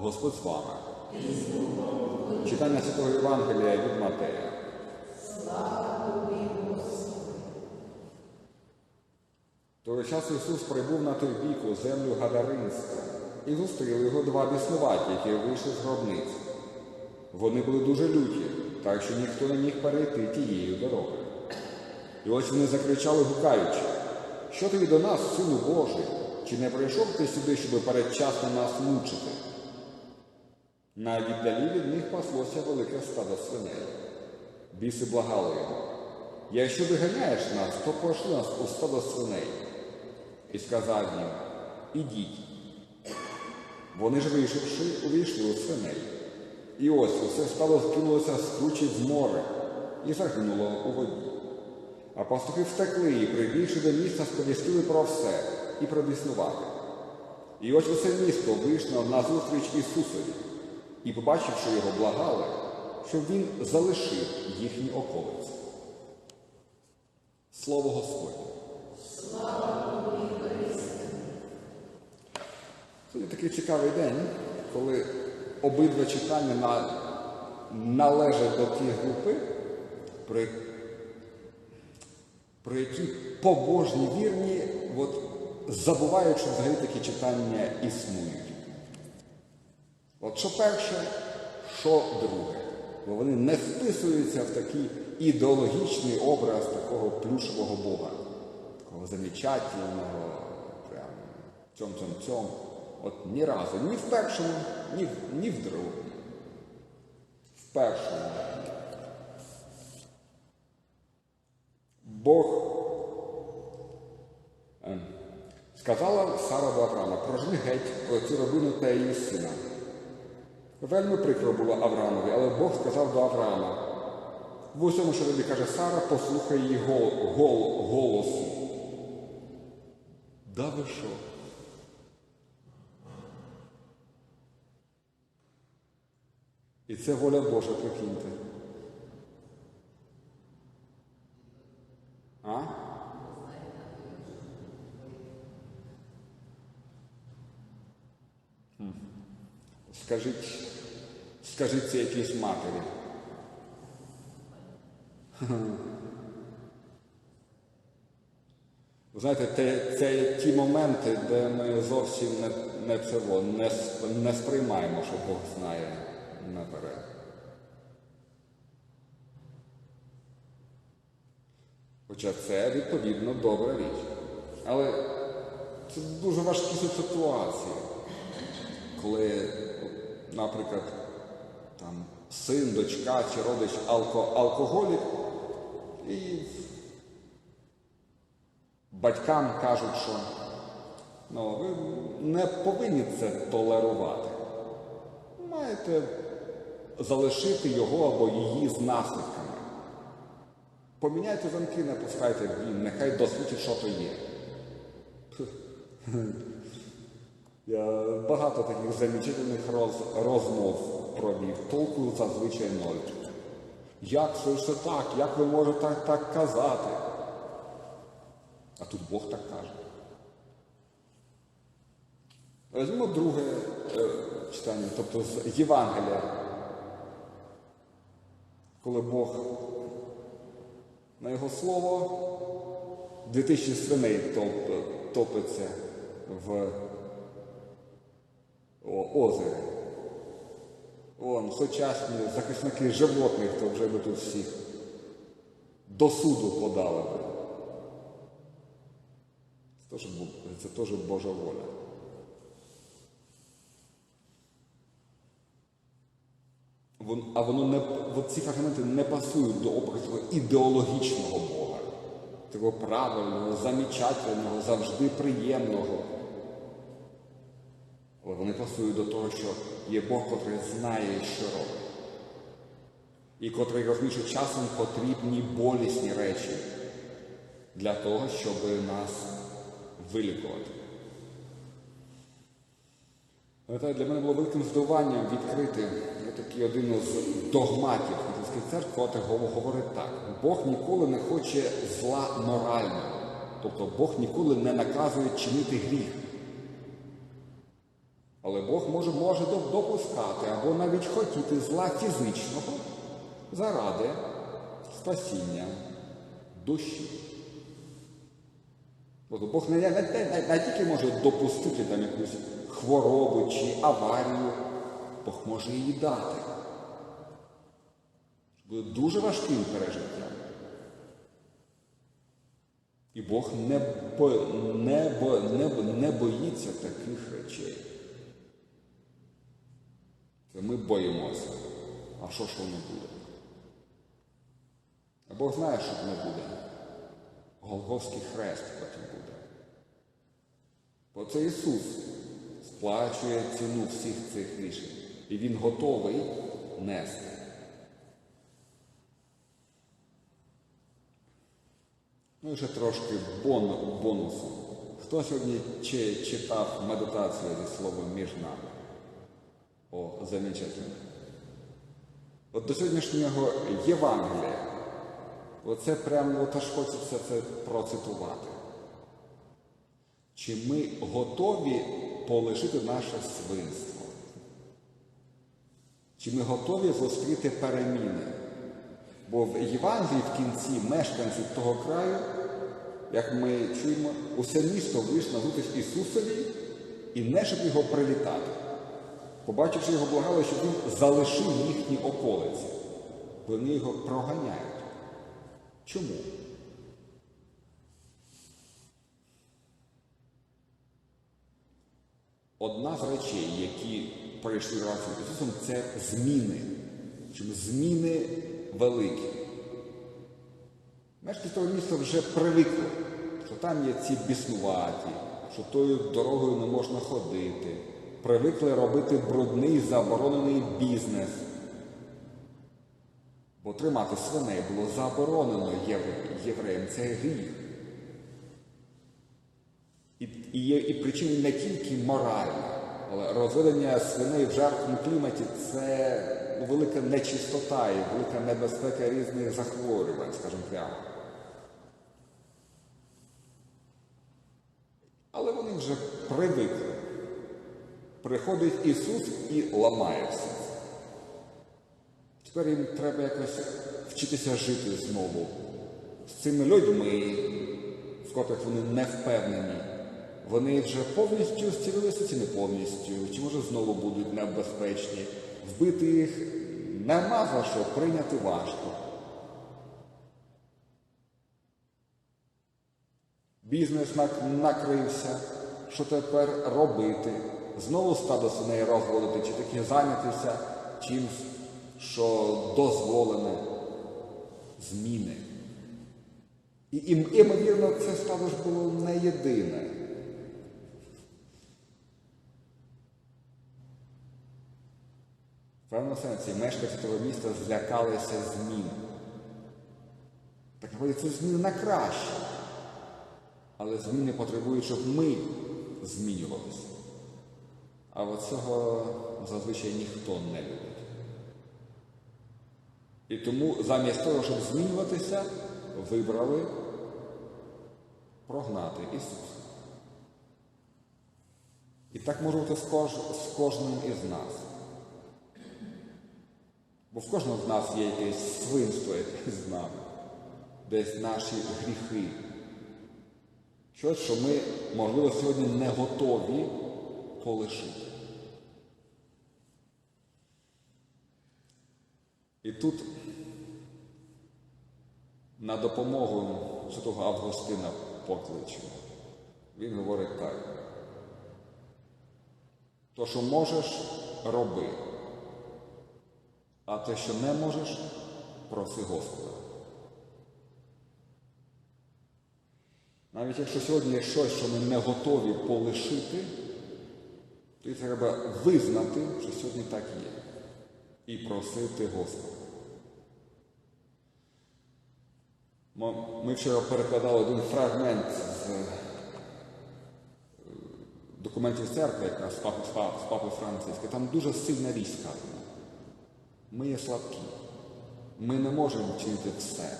Господь з вами. Читання Святого Євангелія від Матея. Того часу Ісус прибув на той бік у землю Гадаринську, і зустріли його два біснуваті, які вийшли з гробниць. Вони були дуже люті, так що ніхто не міг перейти тією дорогою. І ось вони закричали, гукаючи, що тобі до нас, сину Божий, чи не прийшов ти сюди, щоб передчасно нас мучити? На віддалі від них паслося велике стадо свиней. Біси благали його. Якщо виганяєш нас, то пошли нас у стадо свиней. І сказав їм, ідіть. Вони ж вийшовши, увійшли у свиней. І ось усе стало скинулося з кручі з моря і загинуло у воді. А пастухи втекли і, прибігши до міста, сповістили про все і про біснувати. І ось усе місто вийшло на зустріч Ісусові, і, побачивши його, благали, щоб він залишив їхні околиці. Слово Господнє. Сьогодні такий цікавий день, коли обидва читання на, належать до тієї групи, при, при якій побожні вірні от, забувають, що взагалі такі читання існують. От що перше, що друге. Бо вони не вписуються в такий ідеологічний образ такого плюшевого Бога, такого замечательного, прям цьом-цьом-цьом. От ні разу, ні в першому, ні, в- ні в другому. В першому. Бог ем, сказала Сара до Авраама, прожни геть цю робину та її сина. Вельми прикро було Авраамові, але Бог сказав до Авраама, в усьому, що тобі каже Сара, послухай її гол, гол, голосу. Да ви що? І це воля Божа, прикиньте. А? Скажіть, скажіть це якійсь матері. Ви знаєте, це, це ті моменти, де ми зовсім не, не, цього, не, не сприймаємо, що Бог знає наперед. Хоча це, відповідно, добра річ. Але це дуже важкі ситуації, коли, наприклад, там, син, дочка чи родич алко, алкоголік, і батькам кажуть, що ну, ви не повинні це толерувати. Маєте залишити його або її з наслідками. Поміняйте замки, не пускайте в дім, нехай досвідчить, що то є. Я багато таких замічательних роз, розмов провів. Толку зазвичай ноль. Як це все так? Як ви можете так, так казати? А тут Бог так каже. Візьмемо друге е, читання, тобто з Євангелія, коли Бог на його слово 2000 свиней топ, топиться в озері. Вон, сучасні захисники животних, то вже би тут всіх до суду подали би. Це теж, Божа воля. А воно не ці фрагменти не пасують до образу ідеологічного Бога, такого правильного, замічательного, завжди приємного. Вони пасують до того, що є Бог, котрий знає, що робить. І котрий розуміє, що часом потрібні болісні речі для того, щоб нас вилікувати. Пам'ятаю, для мене було великим здивуванням відкрити такий один із догматів Католицької церкви, котрий говорить так. Бог ніколи не хоче зла морально. Тобто Бог ніколи не наказує чинити гріх. Але Бог може, може допускати або навіть хотіти зла фізичного заради спасіння душі. Бог не, не, не, не, тільки може допустити там якусь хворобу чи аварію, Бог може її дати. Буде дуже важким пережиттям. І Бог не, не, не, не боїться таких речей. Ми боїмося. А що ж воно буде? Бог знає, що не буде. Голговський хрест потім буде. Бо це Ісус сплачує ціну всіх цих рішень. І Він готовий нести. Ну і ще трошки бон, бонусом. Хто сьогодні читав медитацію зі словом між нами? О, замечательно. От до сьогоднішнього Євангелія. Оце прямо от аж хочеться це процитувати. Чи ми готові полишити наше свинство? Чи ми готові зустріти переміни? Бо в Євангелії в кінці мешканці того краю, як ми чуємо, усе місто вийшло на Ісусові і не щоб його привітати. Побачивши його, благали, щоб він залишив їхні околиці. Вони його проганяють. Чому? Одна з речей, які прийшли разом з Ісусом, це зміни. Чому зміни великі. Мешканці того міста вже привикли, що там є ці біснуваті, що тою дорогою не можна ходити. Привикли робити брудний заборонений бізнес. Бо тримати свиней було заборонено євре- євреям. Це гріх. І, і, і причина не тільки моральна, але розведення свиней в жаркому кліматі це ну, велика нечистота і велика небезпека різних захворювань, скажімо прямо. Але вони вже привикли. Приходить Ісус і ламає все. Тепер їм треба якось вчитися жити знову з цими людьми, в котрих вони не впевнені. Вони вже повністю зцілилися чи не повністю, чи може знову будуть небезпечні. Вбити їх нема за що, прийняти важко. Бізнес накрився. Що тепер робити? Знову стадо свиней розводити, чи таки зайнятися чимсь, що дозволене зміни. І, імовірно, це стадо ж було не єдине. В певному сенсі мешканці того міста злякалися змін. Так це зміни на краще. Але зміни потребують, щоб ми змінювалися. А от цього зазвичай ніхто не любить. І тому замість того, щоб змінюватися, вибрали прогнати Ісуса. І так може бути з, кож... з кожним із нас. Бо в кожного з нас є якесь свинство якесь з нами, десь наші гріхи. Щось, що ми, можливо, сьогодні не готові полишити. І тут на допомогу святого Августина покличе. Він говорить так. То, що можеш, роби. А те, що не можеш, проси Господа. Навіть якщо сьогодні є щось, що ми не готові полишити, то й треба визнати, що сьогодні так є. І просити Господа. Ми вчора перекладали один фрагмент з е, документів церкви, папи, з папи, з папи Франциска. Там дуже сильна річ сказана. Ми є слабкі. Ми не можемо вчинити все.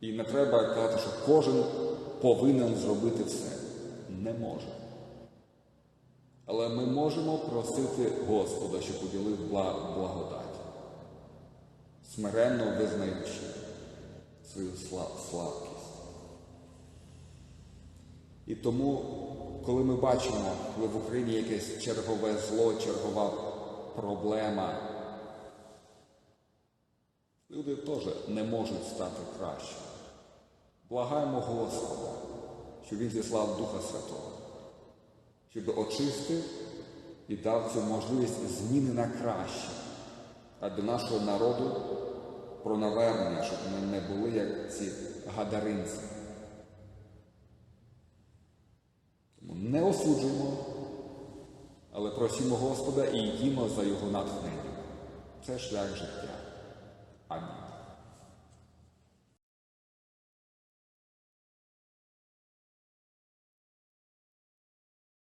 І не треба казати, що кожен повинен зробити все. Не може. Але ми можемо просити Господа, щоб поділив бла- благодать, смиренно визнаючи свою слабкість. І тому, коли ми бачимо, коли в Україні якесь чергове зло, чергова проблема, люди теж не можуть стати краще. Благаємо Господа, щоб Він зіслав Духа Святого, щоб очистив і дав цю можливість зміни на краще, а для нашого народу про навернення, щоб ми не були як ці гадаринці. Тому не осуджуємо, але просимо Господа і йдімо за Його натхненням. Це шлях життя. Амінь.